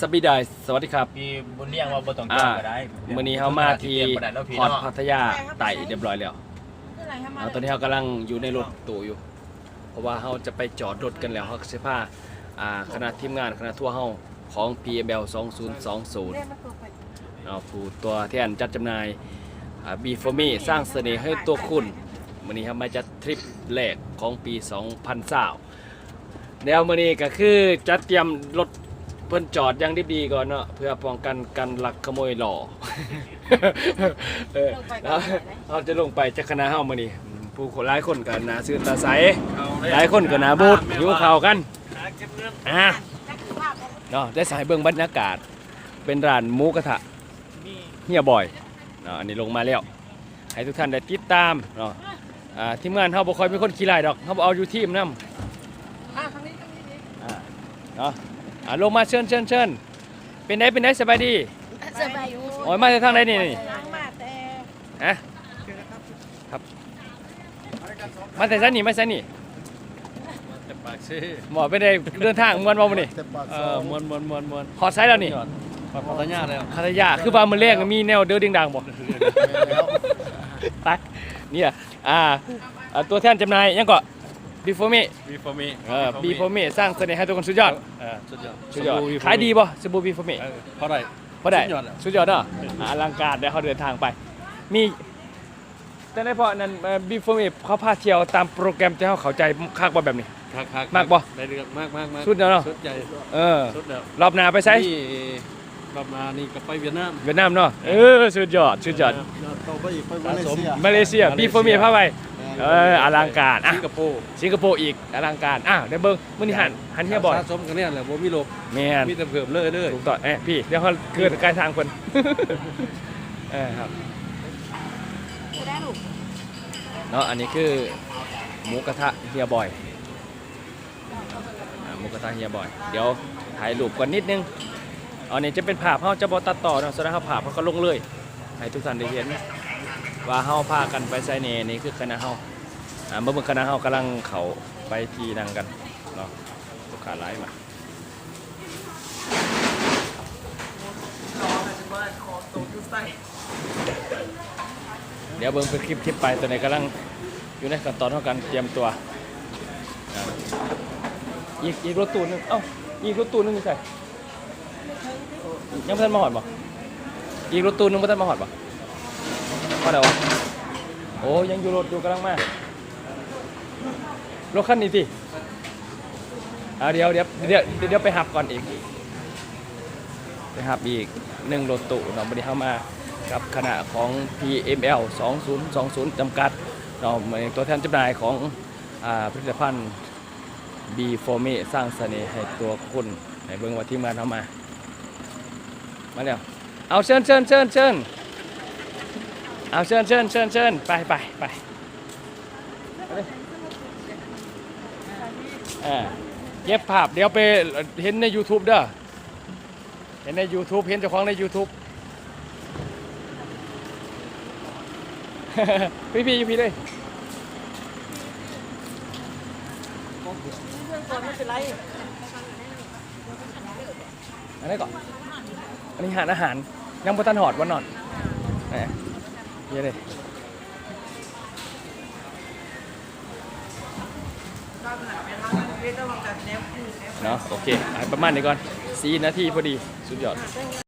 สบิดายสวัสดีครับ มีบุญเลี้ยงว่าบ่ต้องจองก็ได้มื้อนี้เฮามาที่บ่ได้แล้วพี่พอร์ตเนาะพัทยาไต่เรียบร้อยแล้วเอาตอนนี้เฮากำลังอยู่ในรถตู้อยู่ เพราะว่าเฮาจะไปจอดรถกันแล้วเฮาก็สิพาอ่าคณะทีมงานคณะทัวร์เฮาของ PML 2020เนาะผู้ตัวแทนจัดจำหน่ายอ่า B for me สร้างเสน่ห์ให้ตัวคุณมื้อนี้ครับมาจัดทริปแรกของปี 2020แนวมื้อนี้ก็คือจัดเตรียมรถ เพิ่นจอดอยังดีๆก่อนเนาะเพื่อป้องกันการลักขโมยหล่อ เออแล้วเราจะลงไปจากคณะเฮามื้อนี้ผู้คนหลายคนกันนะซื้อตาใสหลายคนก็หนาบูดหิวข้าวกันอะเนาะได้สายเบิ่งบรรยากาศ เป็นร้านหมูกระทะเฮียบ่อยเนาะอันนี้ลงมาแล้ว ให้ทุกท่านได้ติดตามเนาะอ่าทีมงานเฮาบ่ค่อยมีคนขี้ไล่ดอกเฮาบ่เอาอยู่ทีมนำอ่าเนาะ อะลงมาเชิญเชิญเชิญเป็นไงเป็นไงสบายดีสบายอยู่โอ้ยมาจากทางไหนนี่นี่ล้างมาแต่ฮะครับมาแต่ไสนี่มาไสนี่แต่ปากซื้อหมอเป็นไงเดินทางมวนบ่มื้อนี่เออมวนมวนมวนมวนฮอดไสแล้วนี่ปอดพัทยาแล้วพัทยาคือว่ามื้อแรกมีแนวเดินดิ่งดังบ่ไปเนี่ยอ่าอ่าตัวแทนจำหน่ายยังก็ Before me บีฟอร์มีเออ Before me สร้างเสน่ห์ให้ทุกคนสุดยอดเออสุดยอดสุดยอดขายดีบ่สบู่ Before me เออเพราะอะไร พอได้สุดยอดอะ สุดยอดเนาะอ่าอลังการได้เขาเดินทางไป มีแต่ในพอนั้นบีฟอร์มเขาพาเที่ยวตามโปรแกรมที่เขาเข้าใจคักว่าแบบนี้ คักคักมากบ่ได้เรื่องมากมากมากสุดแล้วเนาะสุดใหญ่เออ สุดแล้วรอบหน้าไปใช้นี่รอบมานี่ก็ไปเวียดนามเวียดนามเนาะเออสุดยอดสุดยอด ต่อไปอีกไปสะมาเลสมเซียมาเลเซียบีฟอร์มพาไป เอออลังการอะสิงคโปร์สิงคโปร์อีกอลังการอะเดี๋ยวเบิ่งมื้อนี้หันหันเฮียบ่อยสะสมกันเนี่ยแหละบ่มีลบแม่นมีแต่เพิ่มเลยเลยถูกต้องเอ้ยพี่เดี๋ยวเขาเกิดการทางเพิ่นเออครับได้ลูกเนาะอันนี้คือหมูกระทะเฮียบอยอ่าหมูกระทะเฮียบอย เดี๋ยวถ่ายรูปก่อนนิดนึงอันนี้จะเป็นภาพเขาจะบอตัดต่อเนาะแสดงว่าภาพเขาก็ลงเลยให้ทุกท่านได้เห็น ว่าเฮาพากันไปไซเนนี่คือคณะเฮาอ่าเมื่อเบิ่งคณะเฮากำลังเขาไปที่นั่งกันเนาะลูกค้าหลายมาเดี๋ยวเบิ่งเป็นคลิปคลิปไปตัวไหนกำลังอยู่ในขั้นตอนของการเตรียมตัวอ่าอีกอีกรถตู้หนึงเอ้าอีกรถตู้หนึงอยู่ใส่ยังไม่ทันมาหอดบ่อีกรถตู้หนึงไม่ทันมาหอดบ่ มาเดี๋ยวโอ้ยังอยู่รถอยู่กำลังมารถคันนี้สิอ่าเดี๋ยวเดี๋ยวเดี๋ยวเดี๋ยวไปหับก่อนอีก ไปหับอีกหนึ่งรถตู้เนาะวันนี้เข้ามากับคณะของ PML 2020 จำกัดเนาะเป็นตัวแทนจำหน่ายของอผลิตภัณฑ์ B f o r m e สร้างเสน่ห์ให้ตัวคุณในเบิ่งว่าทีมาเข้ามา มาแล้วเอาเชิญเชิญเชิญเชิญ เอาเชิญเชิญเชิญเชิญไปไปไปเอ่อเย็บภาพเดี๋ยวไปเห็นใน YouTube เด้อเห็นใน YouTube เห็นเจ้าของใน YouTube พี่พี่ยูพี่เลยอันนี้ก่อน อันนี้หารอาหารยังบ่ทันหอดวันนอนแหม เยอะเลยเนาะโอเคอะประมาณนี้ก่อน4นาทีพอดี สุดยอด